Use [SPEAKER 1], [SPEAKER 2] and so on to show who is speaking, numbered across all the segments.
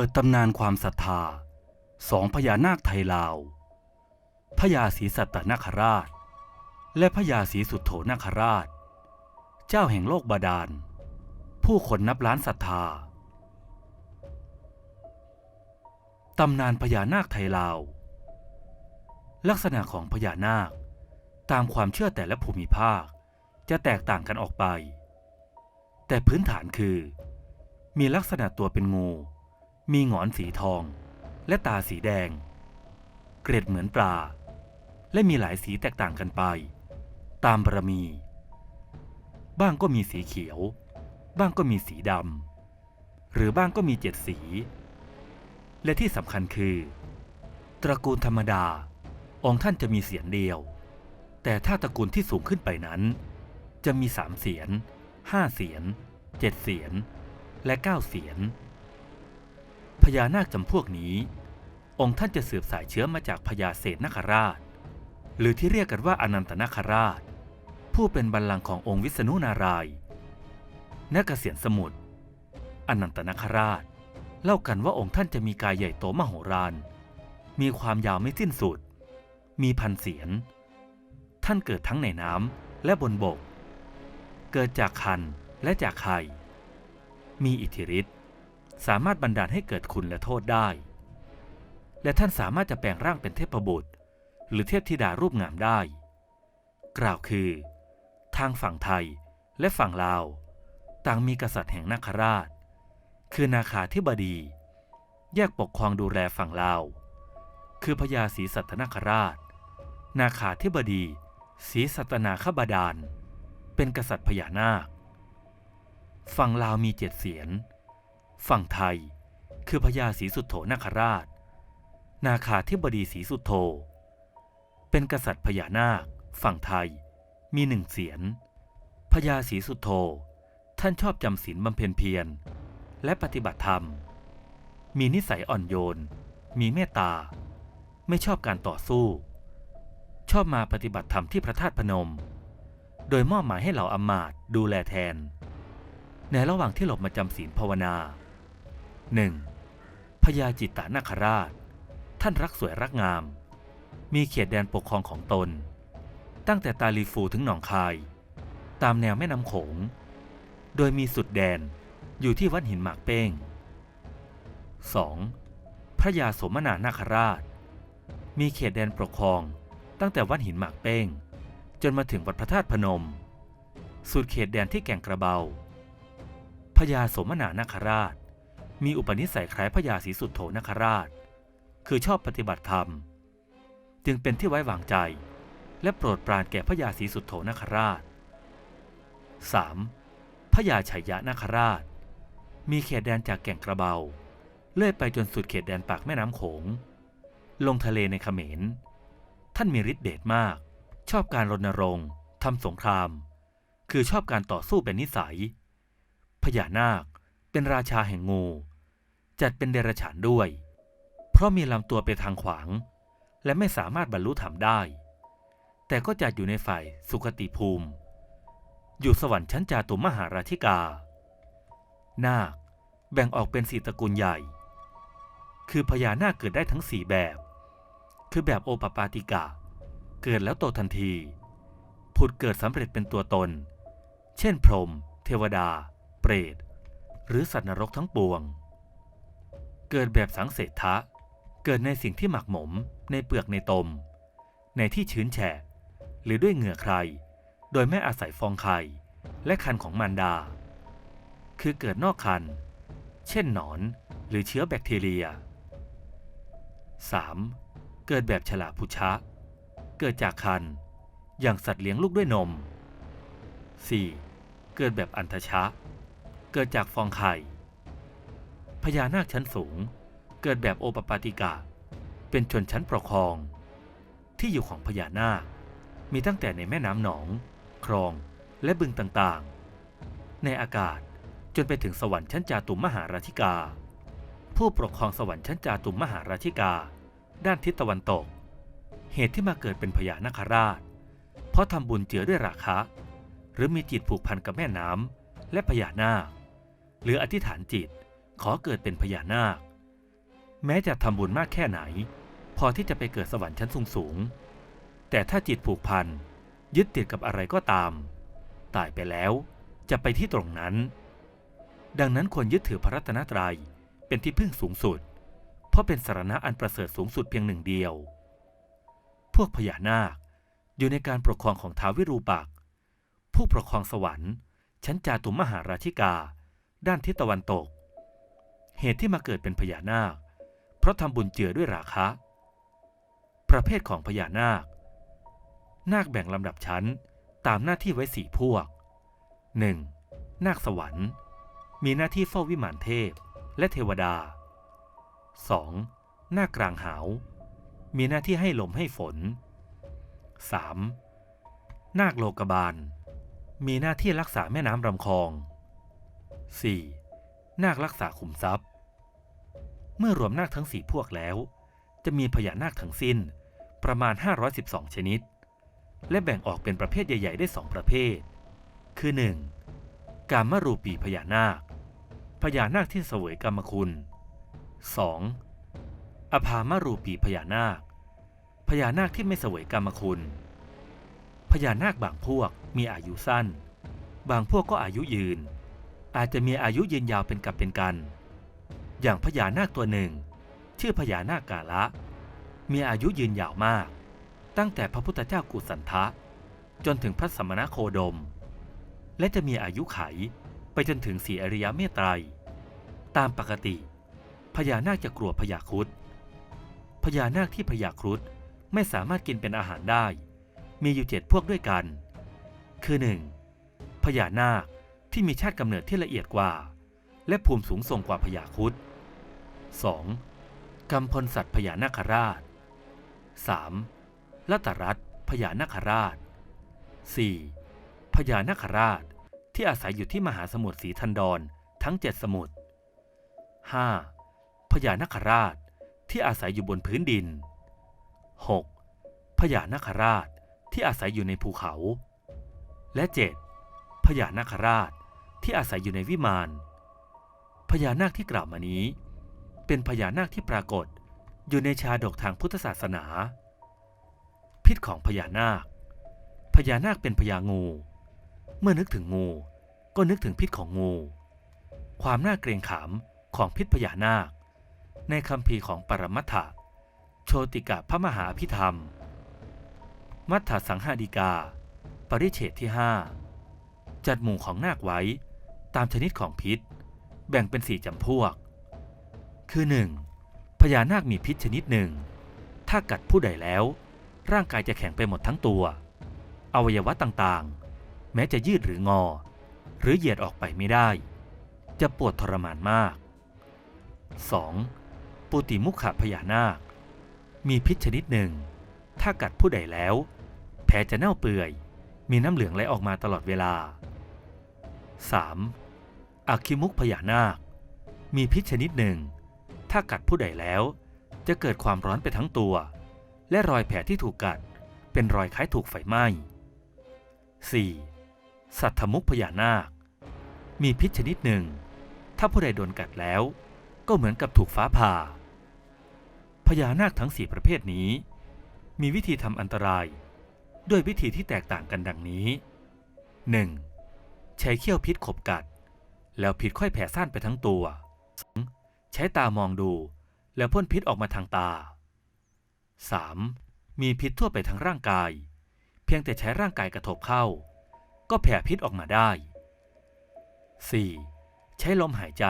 [SPEAKER 1] ปิดตำนานความศรัทธาสองพญานาคไทยลาว พญาศรีสัตตนาคราช และพญาศรีสุโธนาคราช เจ้าแห่งโลกบาดาล ผู้คนนับล้านศรัทธา ตำนานพญานาคไทยลาว ลักษณะของพญานาค ตามความเชื่อแต่ละภูมิภาคจะแตกต่างกันออกไป แต่พื้นฐานคือ มีลักษณะตัวเป็นงู มีหงอนสีทอง และตาสีแดง เกร็ดเหมือนปลา และมีหลายสีแตกต่างกันไป ตามบารมี บ้างก็มีสีเขียว บ้างก็มีสีดำหรือบ้างก็มีเจ็ดสี และที่สำคัญคือ ตระกูลธรรมดา องค์ท่านจะมีเสียงเดียว แต่ถ้าตระกูลที่สูงขึ้นไปนั้น จะมีสามเสียนห้าเสียนเจ็ดเสียนและเก้าเสียน พญานาคจำพวกนี้ องค์ท่านจะสืบสายเชื้อมาจากพญาเศษนคราช หรือที่เรียกกันว่าอนันตนาคราช ผู้เป็นบัลลังก์ขององค์วิษณุนารายณ์ณเกษียณสมุทรอนันตนาคราช เล่ากันว่าองค์ท่านจะมีกายใหญ่โตมโหฬารมีความยาวไม่สิ้นสุด มีพันเสียน ท่านเกิดทั้งในน้ำและบนบก เกิดจากคันและจากไข่มีอิทธิฤทธิ์ สามารถบันดาลให้เกิดคุณและโทษได้ และท่านสามารถจะแปลงร่างเป็นเทพบุตร หรือเทพธิดารูปงามได้ กล่าวคือ ทางฝั่งไทยและฝั่งลาว ต่างมีกษัตริย์แห่งนาคราช คือนาคาธิบดี แยกปกครองดูแลฝั่งลาว คือพญาศรีสัตนคราช นาคาธิบดีศรีสัตนาคบาดาลเป็นกษัตริย์พญานาค ฝั่งลาวมีเจ็ดเสียน ฝั่งไทย คือพญาศรีสุโธนาคราช นาคาธิบดีศรีสุโธ เป็นกษัตริย์พญานาค ฝั่งไทย มีหนึ่งเสียนพญาศรีสุโธ ท่านชอบจำศีลบำเพ็ญเพียร และปฏิบัติธรรม มีนิสัยอ่อนโยน มีเมตตา ไม่ชอบการต่อสู้ ชอบมาปฏิบัติธรรมที่พระธาตุพนม โดยมอบหมายให้เหล่าอมาตดูแลแทน ในระหว่างที่หลบมาจำศีลภาวนา 1. พญาจิตตานาคราช ท่านรักสวยรักงาม มีเขตแดนปกครองของตน ตั้งแต่ตาลีฟูถึงหนองคาย ตามแนวแม่น้ำโขง โดยมีสุดแดนอยู่ที่วัดหินหมากเป้ง 2. พระยาสมนานาคราช มีเขตแดนปกครองตั้งแต่วัดหินหมากเป้ง จนมาถึงวัดพระธาตุพนม สุดเขตแดนที่แก่งกระเบาพญาสมนานาคราช มีอุปนิสัยคล้ายพญาศรีสุโธนคราช คือชอบปฏิบัติธรรม จึงเป็นที่ไว้วางใจ และโปรดปรานแก่พญาศรีสุโธนคราช 3. พญาชัยยะนาคราช มีเขตแดนจากแก่งกระเบา เลื่อยไปจนสุดเขตแดนปากแม่น้ำโขง ลงทะเลในเขมร ท่านมีฤทธิเดชมาก ชอบการรณรงค์ทำสงคราม คือชอบการต่อสู้เป็นนิสัย พญานาคเป็นราชาแห่งงู จัดเป็นเดรัจฉานด้วย เพราะมีลำตัวไปทางขวาง และไม่สามารถบรรลุธรรมได้ แต่ก็จัดอยู่ในฝ่ายสุคติภูมิ อยู่สวรรค์ชั้นจาตุมหาราธิกา นาคแบ่งออกเป็นสี่ตระกูลใหญ่ คือพญานาคเกิดได้ทั้งสี่แบบ คือแบบโอปปาติกะ เกิดแล้วโตทันที ผุดเกิดสำเร็จเป็นตัวตน เช่นพรหม เทวดา เปรต หรือสัตว์นรกทั้งปวง เกิดแบบสังเสทะ เกิดในสิ่งที่หมักหมม ในเปลือกในตม ในที่ชื้นแฉะ หรือด้วยเหงื่อใคร โดยไม่อาศัยฟองไข่ และคันของมารดา คือเกิดนอกคัน เช่นหนอนหรือเชื้อแบคทีเรีย 3. เกิดแบบฉลาพุชะ เกิดจากคัน อย่างสัตว์เลี้ยงลูกด้วยนม 4. เกิดแบบอันทชะ เกิดจากฟองไข่ พญานาคชั้นสูง เกิดแบบโอปปาติกะ เป็นชนชั้นปกครอง ที่อยู่ของพญานาค มีตั้งแต่ในแม่น้ำหนอง คลองและบึงต่างๆ ในอากาศจนไปถึงสวรรค์ชั้นจาตุมมหาราธิกา ผู้ปกครองสวรรค์ชั้นจาตุมมหาราธิกา ด้านทิศตะวันตก เหตุที่มาเกิดเป็นพญานาคราช เพราะทำบุญเจือด้วยราคะ หรือมีจิตผูกพันกับแม่น้ำและพญานาค หรืออธิษฐานจิต ขอเกิดเป็นพญานาค แม้จะทำบุญมากแค่ไหน พอที่จะไปเกิดสวรรค์ชั้นสูงสูง แต่ถ้าจิตผูกพัน ยึดติดกับอะไรก็ตาม ตายไปแล้วจะไปที่ตรงนั้น ดังนั้นควรยึดถือพระรัตนตรัยเป็นที่พึ่งสูงสุด เพราะเป็นสารณะอันประเสริฐสูงสุดเพียงหนึ่งเดียว พวกพญานาคอยู่ในการปกครองของท้าววิรูปักษ์ผู้ปกครองสวรรค์ ชั้นจาตุมหาราชิกา ด้านทิศตะวันตก เหตุที่มาเกิดเป็นพญานาค เพราะทำบุญเจือด้วยราคะ ประเภทของพญานาค นาคแบ่งลำดับชั้นตามหน้าที่ไว้สี่พวก 1. นาคสวรรค์ มีหน้าที่เฝ้าวิมานเทพและเทวดา 2. นาคกลางหาว มีหน้าที่ให้ลมให้ฝน 3. นาคโลกบาล มีหน้าที่รักษาแม่น้ำลำคลอง 4. นาครักษาขุมทรัพย์ เมื่อรวมนาคทั้งสี่พวกแล้ว จะมีพญานาคทั้งสิ้นประมาณ 512 ชนิด และแบ่งออกเป็นประเภทใหญ่ ๆ ได้สองประเภท คือ 1. กามรูปีพญานาค พญานาคที่เสวยกรรมคุณ 2. อภามารูปีพญานาค พญานาคที่ไม่เสวยกรรมคุณ พญานาคบางพวกมีอายุสั้น บางพวกก็อายุยืน อาจจะมีอายุยืนยาวเป็นกับเป็นกัน อย่างพญานาคตัวหนึ่ง ชื่อพญานาคกาละ มีอายุยืนยาวมาก ตั้งแต่พระพุทธเจ้ากุสันทะ จนถึงพระสมณโคดม และจะมีอายุไขไปจนถึงสีอริยเมตไตร ตามปกติ พญานาคจะกลัวพญาครุฑพญานาคที่พญาครุฑไม่สามารถกินเป็นอาหารได้ มีอยู่เจ็ดพวกด้วยกัน คือ 1. พญานาค ที่มีชาติกำเนิดที่ละเอียดกว่า และภูมิสูงส่งกว่าพญาครุฑ 2. กำพลสัตว์พญานาคราช 3. ลัตตรัตพญานาคราช 4. พญานาคราชที่อาศัยอยู่ที่มหาสมุทรสีทันดรทั้งเจ็ดสมุทร 5. พญานาคราชที่อาศัยอยู่บนพื้นดิน 6. พญานาคราชที่อาศัยอยู่ในภูเขา และ 7. พญานาคราช ที่อาศัยอยู่ในวิมาน พญานาคที่กล่าวมานี้ เป็นพญานาคที่ปรากฏอยู่ในชาดกทางพุทธศาสนา พิษของพญานาค พญานาคเป็นพญางู เมื่อนึกถึงงู ก็นึกถึงพิษของงู ความน่าเกรงขามของพิษพญานาค ในคำพีของปรมัตถะโชติกะพระมหาพิธรรม มัทธสังหาดิกา ปริเฉดที่ห้าจัดหมู่ของนาคไว้ามชนิดของพิษ แบ่งเป็นสี่จำพวก คือ 1. พญานาคมีพิษชนิดหนึ่ง ถ้ากัดผู้ใดแล้ว ร่างกายจะแข็งไปหมดทั้งตัว อวัยวะต่างๆ แม้จะยืดหรืองอ หรือเหยียดออกไปไม่ได้ จะปวดทรมานมาก 2. ปุติมุขพญานาค มีพิษชนิดหนึ่ง ถ้ากัดผู้ใดแล้ว แผลจะเน่าเปื่อย มีน้ำเหลืองไหลออกมาตลอดเวลา 3. อัคคิมุขพญานาค มีพิษชนิดหนึ่ง ถ้ากัดผู้ใดแล้ว จะเกิดความร้อนไปทั้งตัว และรอยแผลที่ถูกกัดเป็นรอยคล้ายถูกไฟไหม้ 4. สัตธมุขพญานาค มีพิษชนิดหนึ่ง ถ้าผู้ใดโดนกัดแล้ว ก็เหมือนกับถูกฟ้าผ่า พญานาคทั้งสี่ประเภทนี้ มีวิธีทำอันตราย ด้วยวิธีที่แตกต่างกันดังนี้ 1. ใช้เขี้ยวพิษขบกัด แล้วพิษค่อยแผ่ซ่านไปทั้งตัว ใช้ตามองดู แล้วพ่นพิษออกมาทางตา 3. มีพิษทั่วไปทั้งร่างกาย เพียงแต่ใช้ร่างกายกระทบเข้า ก็แผ่พิษออกมาได้ 4. ใช้ลมหายใจ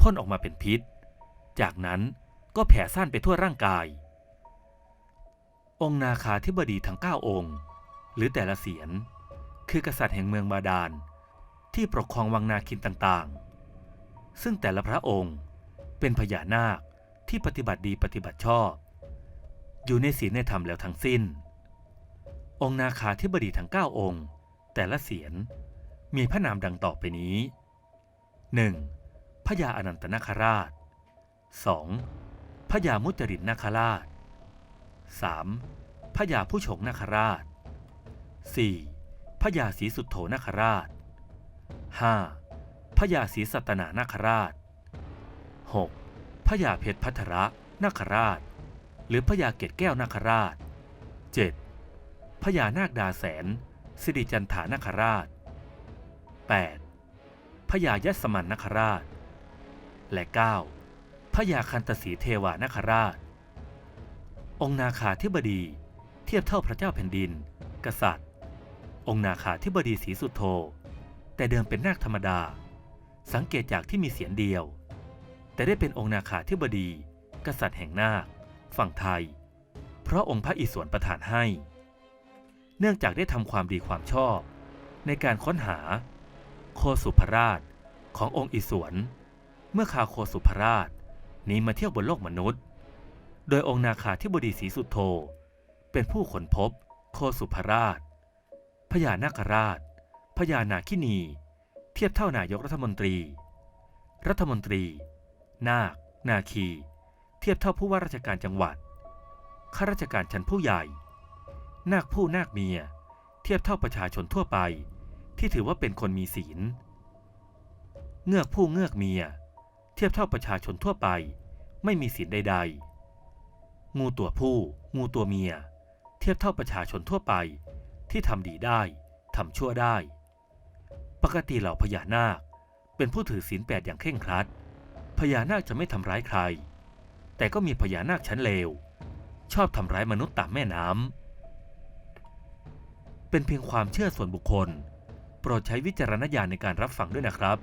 [SPEAKER 1] พ่นออกมาเป็นพิษ จากนั้นก็แผ่ซ่านไปทั่วร่างกาย องค์นาคาธิบดีทั้ง 9 องค์ หรือแต่ละเสียน คือกษัตริย์แห่งเมืองบาดาล ที่ปกครองวังนาคินต่างๆ ซึ่งแต่ละพระองค์เป็นพญานาคที่ปฏิบัติดีปฏิบัติชอบ อยู่ในศีลในธรรมแล้วทั้งสิ้น องค์นาคาธิบดีทั้ง 9 องค์ แต่ละเสียนมีพระนามดังต่อไปนี้ 1. พญาอนันตนาคราช 2. พญามุจรินนาคราช 3. พญาผู้ชงนาคราช 4. พญาศรีสุดโธนาคราช 5. พญาศรีสัตนานาคราช 6. พพญาเพชรพัทระนาคราช หรือพญาเกตแก้วนาคราช 7. พญานาคดาแสน สิริจันถานาคราช 8. พญายัสมันนาคราช และ 9. พญาคันตสีเทวานาคราช องค์นาคาธิบดี เทียบเท่าพระเจ้าแผ่นดิน กษัตริย์ องค์นาคาธิบดีศรีสุโธ แต่เดิมเป็นนาคธรรมดา สังเกตจากที่มีเสียงเดียว แต่ได้เป็นองค์นาคาธิบดี กษัตริย์แห่งนาค ฝั่งไทย เพราะองค์พระอิศวรประทานให้ เนื่องจากได้ทำความดีความชอบ ในการค้นหา โคสุภราชขององค์อิศวรเมื่อคาโคสุภราชหนีมาเที่ยวบนโลกมนุษย์ โดยองค์นาคาธิบดีศรีสุโธเป็นผู้ค้นพบ โคสุภราชพญานาคราช พญานาคินี เทียบเท่านายกรัฐมนตรี รัฐมนตรี นาค นาคี เทียบเท่าผู้ว่าราชการจังหวัด ข้าราชการชั้นผู้ใหญ่ นาคผู้นาคเมีย เทียบเท่าประชาชนทั่วไป ที่ถือว่าเป็นคนมีศีล เงือกผู้เงือกเมีย เทียบเท่าประชาชนทั่วไป ไม่มีศีลใด ๆ งูตัวผู้ งูตัวเมีย เทียบเท่าประชาชนทั่วไปที่ทำดีได้ทำชั่วได้ ปกติเหล่าพญานาค เป็นผู้ถือศีลแปดอย่างเคร่งครัด พญานาคจะไม่ทำร้ายใคร แต่ก็มีพญานาคชั้นเลว ชอบทำร้ายมนุษย์ตามแม่น้ำ เป็นเพียงความเชื่อส่วนบุคคล โปรดใช้วิจารณญาณในการรับฟังด้วยนะครับ